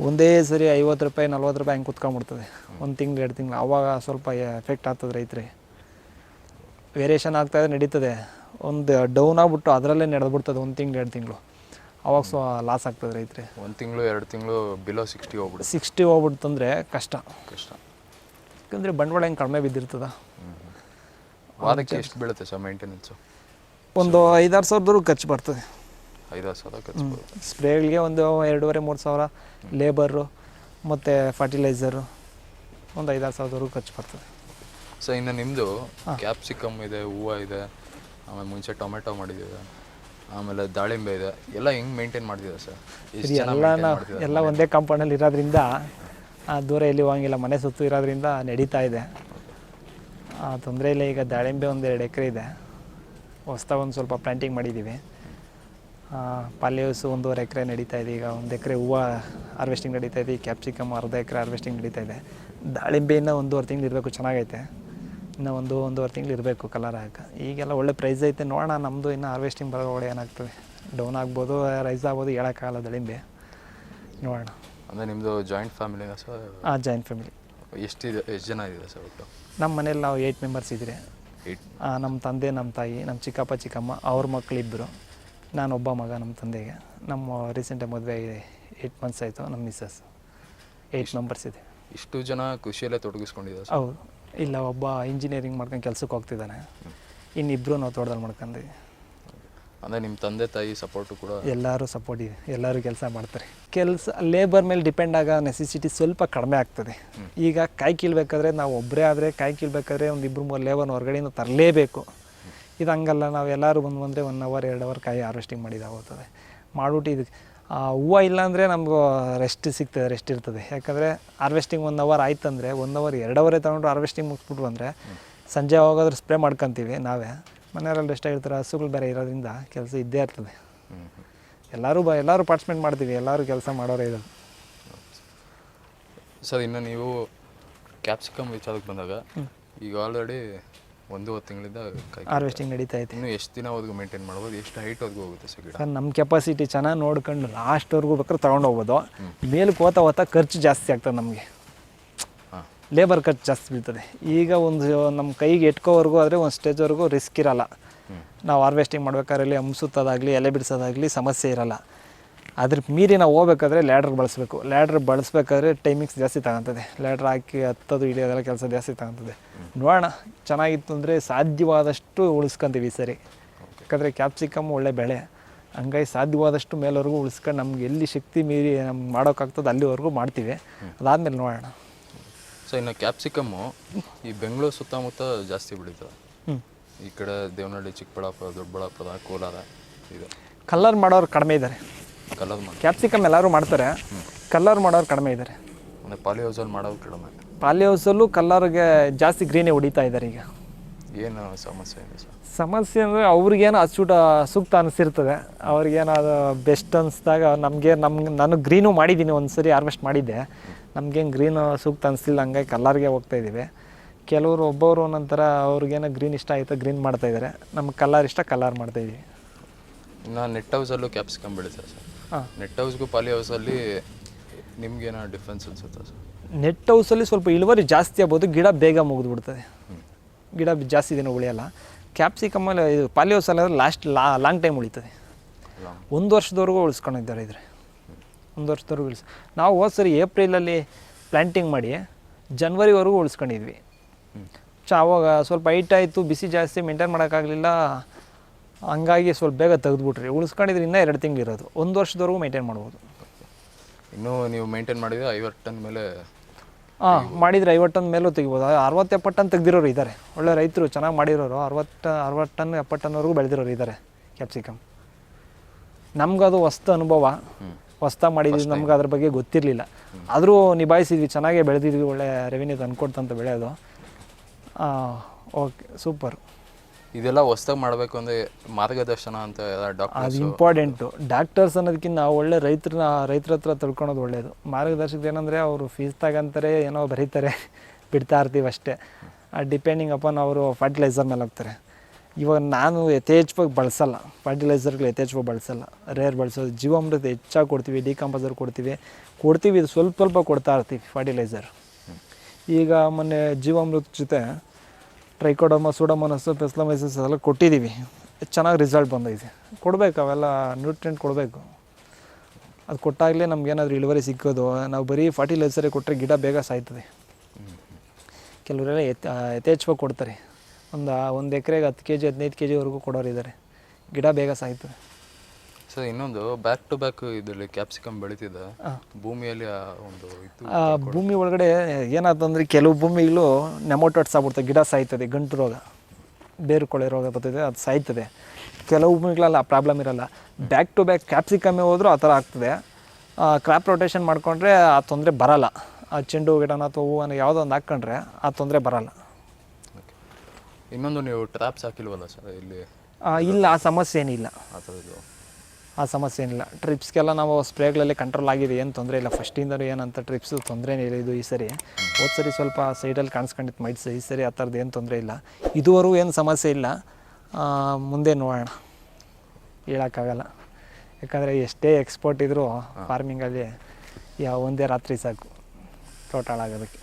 ಒಂದೇ ಸರಿ ಐವತ್ತು ರೂಪಾಯಿ ನಲ್ವತ್ತು ರೂಪಾಯಿ ಹಂಗೆ ಕುತ್ಕೊಂಡ್ಬಿಡ್ತದೆ. ಒಂದು ತಿಂಗ್ಳು ಎರಡು ತಿಂಗಳು. ಆವಾಗ ಸ್ವಲ್ಪ ಎಫೆಕ್ಟ್ ಆಗ್ತದೆ ರೈತರಿಗೆ ವೇರಿಯೇಷನ್ ಆಗ್ತಾಯಿದ್ರೆ ನಡೀತದೆ. ಒಂದು ಡೌನ್ ಆಗ್ಬಿಟ್ಟು ಅದರಲ್ಲೇ ನಡೆದ್ಬಿಡ್ತದೆ ಒಂದು ತಿಂಗ್ಳು ಎರಡು ತಿಂಗಳು. ಅವಾಗ ಸೊ ಲಾಸ್ ಆಗ್ತದೆ ರೈತ್ರಿ. ಒಂದು ತಿಂಗಳು ಎರಡು ತಿಂಗಳು ಬಿಲೋ ಸಿಕ್ಸ್ಟಿ ಹೋಗ್ಬಿಟ್ಟು ಸಿಕ್ಸ್ಟಿ ಹೋಗ್ಬಿಡ್ತಂದ್ರೆ ಕಷ್ಟ. ಕಷ್ಟ. ಯಾಕಂದರೆ ಬಂಡವಾಳ ಹೆಂಗೆ ಕಡಿಮೆ ಬಿದ್ದಿರ್ತದ? ಅದಕ್ಕೆ ಎಷ್ಟು ಬೀಳುತ್ತೆ ಸರ್ ಮೇಂಟೆನೆನ್ಸು ಒಂದು ಐದಾರು ಸಾವಿರದವರೆಗೂ ಖರ್ಚು ಬರ್ತದೆ. ಐದಾರು ಸಾವಿರ ಖರ್ಚು ಬರುತ್ತೆ. ಸ್ಪ್ರೇಗಳಿಗೆ ಒಂದು ಎರಡೂವರೆ ಮೂರು ಸಾವಿರ ಲೇಬರು ಮತ್ತು ಫರ್ಟಿಲೈಸರು ಒಂದು ಐದಾರು ಸಾವಿರದವರೆಗೂ ಖರ್ಚು ಬರ್ತದೆ. ಸೊ ಇನ್ನು ನಿಮ್ಮದು ಕ್ಯಾಪ್ಸಿಕಮ್ ಇದೆ ಹೂವು ಇದೆ ಆಮೇಲೆ ಮುಂಚೆ ಟೊಮೆಟೊ ಮಾಡಿದ್ದೀವಿ ಆಮೇಲೆ ದಾಳಿಂಬೆ ಇದೆ ಎಲ್ಲ ಹೆಂಗೆ ಮೇಂಟೈನ್ ಮಾಡ್ತಿದ್ದೀರಾ ಸರ್? ಇದು ಎಲ್ಲ ನಾವು ಎಲ್ಲ ಒಂದೇ ಕಾಂಪೌಂಡಲ್ಲಿ ಇರೋದ್ರಿಂದ ಆ, ದೂರ ಎಲ್ಲಿ ಹೋಗಂಗಿಲ್ಲ ಮನೆ ಸುತ್ತು ಇರೋದ್ರಿಂದ ನಡೀತಾ ಇದೆ. ತೊಂದರೆ ಇಲ್ಲ ಈಗ ದಾಳಿಂಬೆ ಒಂದು ಎರಡು ಎಕರೆ ಇದೆ. ಹೊಸ್ದಾಗಿ ಒಂದು ಸ್ವಲ್ಪ ಪ್ಲಾಂಟಿಂಗ್ ಮಾಡಿದ್ದೀವಿ. ಪಾಲಿಯೋಸು ಒಂದೂವರೆ ಎಕರೆ ನಡೀತಾ ಇದೆ. ಈಗ ಒಂದು ಎಕರೆ ಹೂವು ಹಾರ್ವೆಸ್ಟಿಂಗ್ ನಡೀತಾ ಇದೆ. ಕ್ಯಾಪ್ಸಿಕಮ್ ಅರ್ಧ ಎಕರೆ ಹಾರ್ವೆಸ್ಟಿಂಗ್ ನಡೀತಾ ಇದೆ. ದಾಳಿಂಬೆ ಇನ್ನೂ ಒಂದೂವರೆ ತಿಂಗಳು ಇರಬೇಕು ಚೆನ್ನಾಗೈತೆ. ಇನ್ನು ಒಂದು ಒಂದೂವರೆ ತಿಂಗಳು ಇರಬೇಕು ಕಲರ್ ಹಾಕ. ಈಗೆಲ್ಲ ಒಳ್ಳೆ ಪ್ರೈಸ್ ಐತೆ. ನೋಡೋಣ ನಮ್ಮದು ಇನ್ನು ಹಾರ್ವೆಸ್ಟಿಂಗ್ ಬರೋ ಒಳ್ಳೆ ಏನಾಗ್ತದೆ. ಡೌನ್ ಆಗ್ಬೋದು ರೈಸ್ ಆಗ್ಬೋದು ಹೇಳೋಕ್ಕಾಗಲ್ಲ ದಾಳಿಂಬೆ. ನೋಡೋಣ. ಅಂದರೆ ನಿಮ್ಮದು ಜಾಯಿಂಟ್ ಫ್ಯಾಮಿಲಿ ಸರ್ ಹಾಂ ಜಾಯಿಂಟ್ ಫ್ಯಾಮಿಲಿ ಎಷ್ಟಿದೆ ಎಷ್ಟು ಜನ ಇದೆ ಸರ್ ಒಟ್ಟು? ನಮ್ಮ ಮನೇಲಿ ನಾವು ಏಯ್ಟ್ ಮೆಂಬರ್ಸ್ ಇದ್ದೀರಿ. ನಮ್ಮ ತಂದೆ ನಮ್ಮ ತಾಯಿ ನಮ್ಮ ಚಿಕ್ಕಪ್ಪ ಚಿಕ್ಕಮ್ಮ ಅವ್ರ ಮಕ್ಕಳಿಬ್ಬರು ನಾನೊಬ್ಬ ಮಗ ನಮ್ಮ ತಂದೆಗೆ. ನಮ್ಮ ರೀಸೆಂಟಾಗಿ ಮದುವೆ ಆಗಿದೆ ಏಯ್ಟ್ ಮಂತ್ಸ್ ಆಯಿತು ನಮ್ಮ ಮಿಸ್ಸಸ್ ಏಯ್ಟ್ ಮೆಂಬರ್ಸ್ ಇದೆ. ಇಷ್ಟು ಜನ ಖುಷಿಯಲ್ಲೇ ತೊಡಗಿಸ್ಕೊಂಡಿದ್ದಾರೆ ಹೌದು. ಇಲ್ಲ ಒಬ್ಬ ಇಂಜಿನಿಯರಿಂಗ್ ಮಾಡ್ಕೊಂಡು ಕೆಲಸಕ್ಕೆ ಹೋಗ್ತಿದ್ದಾನೆ. ಇನ್ನಿಬ್ಬರು ನಾವು ತೋಟದಲ್ಲಿ ಮಾಡ್ಕೊಂಡ್ವಿ. ಅಂದರೆ ನಿಮ್ಮ ತಂದೆ ತಾಯಿ ಸಪೋರ್ಟು ಕೂಡ ಎಲ್ಲರೂ ಸಪೋರ್ಟ್ ಇದೆ. ಎಲ್ಲರೂ ಕೆಲಸ ಮಾಡ್ತಾರೆ. ಕೆಲಸ ಲೇಬರ್ ಮೇಲೆ ಡಿಪೆಂಡ್ ಆಗೋ ನೆಸೆಸಿಟಿ ಸ್ವಲ್ಪ ಕಡಿಮೆ ಆಗ್ತದೆ. ಈಗ ಕಾಯಿ ಕೀಳ್ಬೇಕಾದ್ರೆ ನಾವು ಒಬ್ಬರೇ ಆದರೆ ಕಾಯಿ ಕೀಳ್ಬೇಕಾದ್ರೆ ಒಂದು ಇಬ್ಬರು ಮೂರು ಲೇಬರ್ ಹೊರಗಡೆಯಿಂದ ತರಲೇಬೇಕು. ಇದು ಹಂಗಲ್ಲ ನಾವು ಎಲ್ಲರೂ ಬಂದು ಬಂದರೆ ಒನ್ ಅವರ್ ಎರಡು ಅವರ್ ಕಾಯಿ ಹಾರ್ವೆಸ್ಟಿಂಗ್ ಮಾಡಿದಾಗೋಗ್ತದೆ ಮಾಡ್ಬಿಟ್ಟು ಇದು ಹೂವು ಇಲ್ಲಾಂದರೆ ನಮಗೂ ರೆಸ್ಟ್ ಸಿಗ್ತದೆ ರೆಸ್ಟ್ ಇರ್ತದೆ. ಯಾಕಂದರೆ ಹಾರ್ವೆಸ್ಟಿಂಗ್ ಒನ್ ಅವರ್ ಆಯ್ತಂದರೆ ಒನ್ ಅವರ್ ಎರಡು ಅವರೇ ತೊಗೊಂಡು ಹಾರ್ವೆಸ್ಟಿಂಗ್ ಮುಗಿಸ್ಬಿಟ್ಟು ಬಂದರೆ ಸಂಜೆ ಹೋಗೋದ್ರೆ ಸ್ಪ್ರೇ ಮಾಡ್ಕೊಂತೀವಿ ನಾವೇ. ಮನೆಯವರಲ್ಲಿ ರೆಸ್ಟ್ ಇರ್ತಾರೆ ಹಸುಗಳು ಬೇರೆ ಇರೋದ್ರಿಂದ ಕೆಲಸ ಇದ್ದೇ ಇರ್ತದೆ. ಎಲ್ಲರೂ ಬ ಎಲ್ಲರೂ ಪಾರ್ಟಿಸಿಪೇಟ್ ಮಾಡ್ತೀವಿ ಎಲ್ಲರೂ ಕೆಲಸ ಮಾಡೋರೇ ಇದು ಸರ್ ಇನ್ನು ನೀವು ಕ್ಯಾಪ್ಸಿಕಮ್ ವಿಚಾರಕ್ಕೆ ಬಂದಾಗ ಈಗ ಆಲ್ರೆಡಿ ಒಂದೂವರೆ ತಿಂಗಳಿಂದ ಹಾರ್ವೆಸ್ಟಿಂಗ್ ನಡೀತಾ ಐತೆ ಇನ್ನು ಎಷ್ಟು ದಿನವರೆಗೂ ಮೇಂಟೈನ್ ಮಾಡ್ಬೋದು ಎಷ್ಟು ಹೈಟ್ವರೆಗೂ ಹೋಗುತ್ತೆ ಸರ್ ಸರ್ ನಮ್ಮ ಕೆಪಾಸಿಟಿ ಚೆನ್ನಾಗಿ ನೋಡ್ಕೊಂಡು ಲಾಸ್ಟ್ವರೆಗೂ ಬೇಕಾದ್ರೆ ತೊಗೊಂಡು ಹೋಗ್ಬೋದು. ಮೇಲಕ್ಕೆ ಹೋಗ್ತಾ ಹೋಗ್ತಾ ಖರ್ಚು ಜಾಸ್ತಿ ಆಗ್ತದೆ ನಮಗೆ. ಲೇಬರ್ ಖರ್ಚು ಜಾಸ್ತಿ ಬೀಳ್ತದೆ. ಈಗ ಒಂದು ನಮ್ಮ ಕೈಗೆ ಎಟ್ಕೋವರೆಗೂ ಆದರೆ ಒಂದು ಸ್ಟೇಜ್ವರೆಗೂ ರಿಸ್ಕ್ ಇರಲ್ಲ. ನಾವು ಹಾರ್ವೆಸ್ಟಿಂಗ್ ಮಾಡ್ಬೇಕಾದ್ರೆ ಹಂಸುತ್ತದಾಗಲಿ, ಎಲೆ ಬಿಡಿಸೋದಾಗಲಿ ಸಮಸ್ಯೆ ಇರಲ್ಲ. ಅದ್ರ ಮೀರಿ ನಾವು ಹೋಗ್ಬೇಕಾದ್ರೆ ಲ್ಯಾಡ್ರ್ ಬಳಸಬೇಕು. ಲ್ಯಾಡ್ರ್ ಬಳಸ್ಬೇಕಾದ್ರೆ ಟೈಮಿಂಗ್ಸ್ ಜಾಸ್ತಿ ತಗೊತದೆ. ಲ್ಯಾಡ್ರ್ ಹಾಕಿ ಹತ್ತೋದು ಇಳಿಯೋದೆಲ್ಲ ಕೆಲಸ ಜಾಸ್ತಿ ತಗೊಂತದೆ. ನೋಡೋಣ, ಚೆನ್ನಾಗಿತ್ತು ಅಂದರೆ ಸಾಧ್ಯವಾದಷ್ಟು ಉಳಿಸ್ಕೊಂತೀವಿ ಸರಿ. ಯಾಕಂದರೆ ಕ್ಯಾಪ್ಸಿಕಮ್ ಒಳ್ಳೆ ಬೆಳೆ. ಹಂಗಾಗಿ ಸಾಧ್ಯವಾದಷ್ಟು ಮೇಲವರೆಗೂ ಉಳಿಸ್ಕೊಂಡು ನಮ್ಗೆ ಎಲ್ಲಿ ಶಕ್ತಿ ಮೀರಿ ನಮ್ಗೆ ಮಾಡೋಕ್ಕಾಗ್ತದೆ ಅಲ್ಲಿವರೆಗೂ ಮಾಡ್ತೀವಿ. ಅದಾದಮೇಲೆ ನೋಡೋಣ. ಸೊ ಇನ್ನು ಕ್ಯಾಪ್ಸಿಕಮ್ಮು ಈ ಬೆಂಗಳೂರು ಸುತ್ತಮುತ್ತ ಜಾಸ್ತಿ ಬೆಳೀತದೆ ಈ ಕಡೆ ದೇವನಹಳ್ಳಿ ಚಿಕ್ಕಬಳ್ಳಾಪುರ ದೊಡ್ಡಬಳ್ಳಾಪುರ ಕೋಲಾರ ಇದೆ. ಕಲರ್ ಮಾಡೋರು ಕಡಿಮೆ ಇದ್ದಾರೆ. ಕಲರ್ ಮಾಡಿ ಕ್ಯಾಪ್ಸಿಕಮ್ ಎಲ್ಲರೂ ಮಾಡ್ತಾರೆ. ಕಲರ್ ಮಾಡೋರು ಕಡಿಮೆ ಇದ್ದಾರೆ. ಅಂದರೆ ಪಾಲಿ ಹೌಸಲ್ಲಿ ಮಾಡೋರು ಕಡಿಮೆ. ಪಾಲಿ ಹೌಸಲ್ಲೂ ಕಲ್ಲರ್ಗೆ ಜಾಸ್ತಿ ಗ್ರೀನೇ ಹೊಡಿತಾ ಇದ್ದಾರೆ ಈಗ. ಏನು ಸಮಸ್ಯೆ ಇದೆ ಸರ್. ಸಮಸ್ಯೆ ಅಂದರೆ ಅವ್ರಿಗೇನು ಅಚ್ಚೂಟ ಸೂಕ್ತ ಅನಿಸಿರ್ತದೆ. ಅವ್ರಿಗೇನೋ ಅದು ಬೆಸ್ಟ್ ಅನಿಸ್ದಾಗ ನಮಗೆ ನಮ್ಗೆ ನಾನು ಗ್ರೀನು ಮಾಡಿದ್ದೀನಿ ಒಂದು ಸರಿ ಹಾರ್ವೆಸ್ಟ್ ಮಾಡಿದ್ದೆ ನಮಗೇನು ಗ್ರೀನ್ ಸೂಕ್ತ ಅನಿಸ್ಲಿಲ್ಲ ಹಂಗಾಗಿ ಕಲ್ಲರ್ಗೆ ಹೋಗ್ತಾ ಇದ್ದೀವಿ ಕೆಲವರು ಒಬ್ಬರು ನಂತರ ಅವ್ರಿಗೇನೋ ಗ್ರೀನ್ ಇಷ್ಟ ಆಯಿತು ಗ್ರೀನ್ ಮಾಡ್ತಾ ಇದ್ದಾರೆ ನಮ್ಗೆ ಕಲರ್ ಇಷ್ಟ ಕಲರ್ ಮಾಡ್ತಾ ಇದ್ದೀವಿ ಇನ್ನು ನೆಟ್ ಹೌಸಲ್ಲೂ ಕ್ಯಾಪ್ಸಿಕಮ್ ಬೆಳೀತಾರೆ ಸರ್. ಹಾಂ. ನೆಟ್ ಹೌಸ್ಗೂ ಪಾಲಿ ಹೌಸಲ್ಲಿ ನಿಮ್ಗೇನೋ ಡಿಫ್ರೆನ್ಸ್ ಅನ್ಸುತ್ತಾ ಸರ್? ನೆಟ್ ಹೌಸಲ್ಲಿ ಸ್ವಲ್ಪ ಇಳುವರಿ ಜಾಸ್ತಿ ಆಗ್ಬೋದು ಗಿಡ ಬೇಗ ಮುಗಿದ್ಬಿಡ್ತದೆ. ಗಿಡ ಜಾಸ್ತಿ ದಿನ ಉಳಿಯಲ್ಲ. ಕ್ಯಾಪ್ಸಿಕಮ್ಮಲ್ಲಿ ಇದು ಪಾಲಿ ಹೌಸಲ್ಲಿ ಲಾಸ್ಟ್ ಲಾ ಲಾಂಗ್ ಟೈಮ್ ಉಳಿತದೆ. ಒಂದು ವರ್ಷದವರೆಗೂ ಉಳಿಸ್ಕೊಂಡಿದ್ದಾರೆ ಇದ್ರೆ. ಒಂದು ವರ್ಷದವರೆಗೂ ಉಳಿಸಿ ನಾವು ಹೋದ ಸರಿ ಏಪ್ರಿಲಲ್ಲಿ ಪ್ಲ್ಯಾಂಟಿಂಗ್ ಮಾಡಿ ಜನ್ವರಿವರೆಗೂ ಉಳಿಸ್ಕೊಂಡಿದ್ವಿ. ಚ ಅವಾಗ ಸ್ವಲ್ಪ ಹೈಟ್ ಆಯಿತು ಬಿಸಿ ಜಾಸ್ತಿ ಮೇಂಟೈನ್ ಮಾಡೋಕ್ಕಾಗಲಿಲ್ಲ. ಹಂಗಾಗಿ ಸ್ವಲ್ಪ ಬೇಗ ತೆಗೆದ್ಬಿಟ್ರಿ. ಉಳಿಸ್ಕೊಂಡಿದ್ರೆ ಇನ್ನೂ ಎರಡು ತಿಂಗಳು ಇರೋದು ಒಂದು ವರ್ಷದವರೆಗೂ ಮೇಂಟೈನ್ ಮಾಡ್ಬೋದು. ಇನ್ನೂ ನೀವು ಮೇಂಟೈನ್ ಮಾಡಿದರೆ ಐವತ್ತು ಟನ್ ಮೇಲೆ ಹಾಂ ಮಾಡಿದರೆ ಐವತ್ತು ಟನ್ ಮೇಲೂ ತೆಗಿಬೋದು. ಅರವತ್ತು ಎಪ್ಪತ್ತು ಟನ್ ತೆಗ್ದಿರೋರು ಇದ್ದಾರೆ ಒಳ್ಳೆ ರೈತರು ಚೆನ್ನಾಗಿ ಮಾಡಿರೋರು. ಅರವತ್ತು ಅರವತ್ತು ಟನ್ ಎಪ್ಪತ್ತು ಟನ್ವರೆಗೂ ಬೆಳೆದಿರೋರು ಇದ್ದಾರೆ ಕ್ಯಾಪ್ಸಿಕಮ್ ನಮ್ಗೆ ಅದು ಹೊಸ್ತು ಅನುಭವ ಹೊಸ್ದಾಗಿ ಮಾಡಿದ್ವಿ ನಮ್ಗೆ ಅದ್ರ ಬಗ್ಗೆ ಗೊತ್ತಿರಲಿಲ್ಲ. ಆದರೂ ನಿಭಾಯಿಸಿದ್ವಿ ಚೆನ್ನಾಗೇ ಬೆಳೆದಿದ್ವಿ ಒಳ್ಳೆ ರೆವಿನ್ಯೂ ತಂದ್ಕೊಡ್ತಂತ ಬೆಳೆಯೋದು. ಓಕೆ ಸೂಪರ್ ಇದೆಲ್ಲ ಹೊಸ್ದಾಗಿ ಮಾಡಬೇಕು ಅಂದರೆ ಮಾರ್ಗದರ್ಶನ ಅಂತ ಅದು ಇಂಪಾರ್ಟೆಂಟು ಡಾಕ್ಟರ್ಸ್ ಅನ್ನೋದಕ್ಕಿಂತ ಒಳ್ಳೆ ರೈತರನ್ನ ರೈತರ ಹತ್ರ ತಿಳ್ಕೊಳೋದು ಒಳ್ಳೆಯದು ಮಾರ್ಗದರ್ಶಕ ಏನಂದರೆ ಅವರು ಫೀಸ್ ತಗೊಂತಾರೆ ಏನೋ ಬರೀತಾರೆ ಬಿಡ್ತಾ ಇರ್ತೀವಿ ಅಷ್ಟೇ. ಡಿಪೆಂಡಿಂಗ್ ಅಪಾನ್ ಅವರು ಫರ್ಟಿಲೈಸರ್ ಮೇಲೆ ಹೋಗ್ತಾರೆ ಇವಾಗ ನಾನು ಯಥೇಚ್ಛವಾಗಿ ಬಳಸಲ್ಲ. ಫರ್ಟಿಲೈಸರ್ಗಳು ಯಥೇಚ್ಛವಾಗಿ ಬಳಸಲ್ಲ. ರೇರ್ ಬಳಸೋದು. ಜೀವಾಮೃತ ಹೆಚ್ಚಾಗಿ ಕೊಡ್ತೀವಿ ಡಿಕಾಂಪೋಸರ್ ಕೊಡ್ತೀವಿ. ಕೊಡ್ತೀವಿ ಇದು ಸ್ವಲ್ಪ ಸ್ವಲ್ಪ ಕೊಡ್ತಾ ಇರ್ತೀವಿ ಫರ್ಟಿಲೈಸರ್ ಈಗ ಮೊನ್ನೆ ಜೀವಾಮೃತ ಜೊತೆ ಟ್ರೈಕೋಡಮ ಸೂಡಮನಸ್ ಪೆಸ್ಲಮೈಸಸ್ ಎಲ್ಲ ಕೊಟ್ಟಿದ್ದೀವಿ. ಚೆನ್ನಾಗಿ ರಿಸಲ್ಟ್ ಬಂದೈತೆ. ಕೊಡಬೇಕು ಅವೆಲ್ಲ ನ್ಯೂಟ್ರಿಯೆಂಟ್ ಕೊಡಬೇಕು. ಅದು ಕೊಟ್ಟಾಗಲೇ ನಮ್ಗೇನಾದರೂ ಇಳುವರಿ ಸಿಕ್ಕೋದು. ನಾವು ಬರೀ ಫರ್ಟಿಲೈಸರೇ ಕೊಟ್ಟರೆ ಗಿಡ ಬೇಗ ಸಾಯ್ತದೆ. ಕೆಲವರೆಲ್ಲ ಯಥ್ ಯಥೇಚ್ಛವಾಗಿ ಕೊಡ್ತಾರೆ. ಒಂದು ಒಂದು ಎಕರೆಗೆ ಹತ್ತು ಕೆ ಜಿ ಹದಿನೈದು ಕೆ ಜಿವರೆಗೂ ಕೊಡೋರು ಇದ್ದಾರೆ ಗಿಡ ಬೇಗ ಸಾಯ್ತದೆ. ಸರ್ ಇನ್ನೊಂದು ಬ್ಯಾಕ್ ಟು ಬ್ಯಾಕ್ ಇದರಲ್ಲಿ ಕ್ಯಾಪ್ಸಿಕಮ್ ಬೆಳೀತಿದೆ ಭೂಮಿಯಲ್ಲಿ ಆ ಒಂದು ಇದು ಆ ಭೂಮಿ ಒಳಗಡೆ ಏನಾಯ್ತಂದ್ರೆ ಕೆಲವು ಭೂಮಿಗಳು ನೆಮೋಟೋಟ್ಸ್ ಆಗ್ಬಿಡ್ತದೆ. ಗಿಡ ಸಾಯ್ತದೆ ಗಂಟು ರೋಗ ಬೇರು ಕೊಳೆ ರೋಗ ಬರ್ತದೆ ಅದು ಸಾಯ್ತದೆ. ಕೆಲವು ಭೂಮಿಗಳಲ್ಲಿ ಆ ಪ್ರಾಬ್ಲಮ್ ಇರಲ್ಲ. ಬ್ಯಾಕ್ ಟು ಬ್ಯಾಕ್ ಕ್ಯಾಪ್ಸಿಕಮ್ಮೆ ಹೋದರೂ ಆ ಥರ ಆಗ್ತದೆ. ಕ್ರಾಪ್ ರೊಟೇಷನ್ ಮಾಡಿಕೊಂಡ್ರೆ ಆ ತೊಂದರೆ ಬರಲ್ಲ. ಆ ಚೆಂಡು ಹೂ ಗಿಡನ ಅಥವಾ ಹೂವನ್ನು ಯಾವುದೋ ಒಂದು ಹಾಕ್ಕೊಂಡ್ರೆ ಆ ತೊಂದರೆ ಬರಲ್ಲ. ಇನ್ನೊಂದು ನೀವು ಟ್ರ್ಯಾಪ್ಸ್ ಹಾಕಿಲ್ವಲ್ಲ ಸರ್ ಇಲ್ಲಿ ಆ, ಇಲ್ಲ ಆ ಸಮಸ್ಯೆ ಏನಿಲ್ಲ. ಆ ಥರದ್ದು. ಆ ಸಮಸ್ಯೆ ಏನಿಲ್ಲ. ಟ್ರಿಪ್ಸ್ಗೆಲ್ಲ ನಾವು ಸ್ಪ್ರೇಗಳಲ್ಲಿ ಕಂಟ್ರೋಲ್ ಆಗಿದೆ ಏನು ತೊಂದರೆ ಇಲ್ಲ. ಫಸ್ಟಿಂದಲೂ ಏನಂತ ಟ್ರಿಪ್ಸು ತೊಂದರೆ ಇಲ್ಲ ಇದು ಈ ಸರಿ. ಹೋದ ಸರಿ ಸ್ವಲ್ಪ ಸೈಡಲ್ಲಿ ಕಾಣಿಸ್ಕೊಂಡಿತ್ತು ಮೈಟ್ಸ್ ಈ ಸರಿ ಆ ಥರದ್ದು ಏನು ತೊಂದರೆ ಇಲ್ಲ. ಇದುವರೆಗೂ ಏನು ಸಮಸ್ಯೆ ಇಲ್ಲ. ಆ, ಮುಂದೆ ನೋಡೋಣ. ಹೇಳೋಕ್ಕಾಗಲ್ಲ. ಯಾಕಂದರೆ ಎಷ್ಟೇ ಎಕ್ಸ್ಪೋರ್ಟ್ ಇದ್ದರೂ ಫಾರ್ಮಿಂಗಲ್ಲಿ ಯಾವ ಒಂದೇ ರಾತ್ರಿ ಸಾಕು. ಟೋಟಲ್ ಆಗೋದಕ್ಕೆ.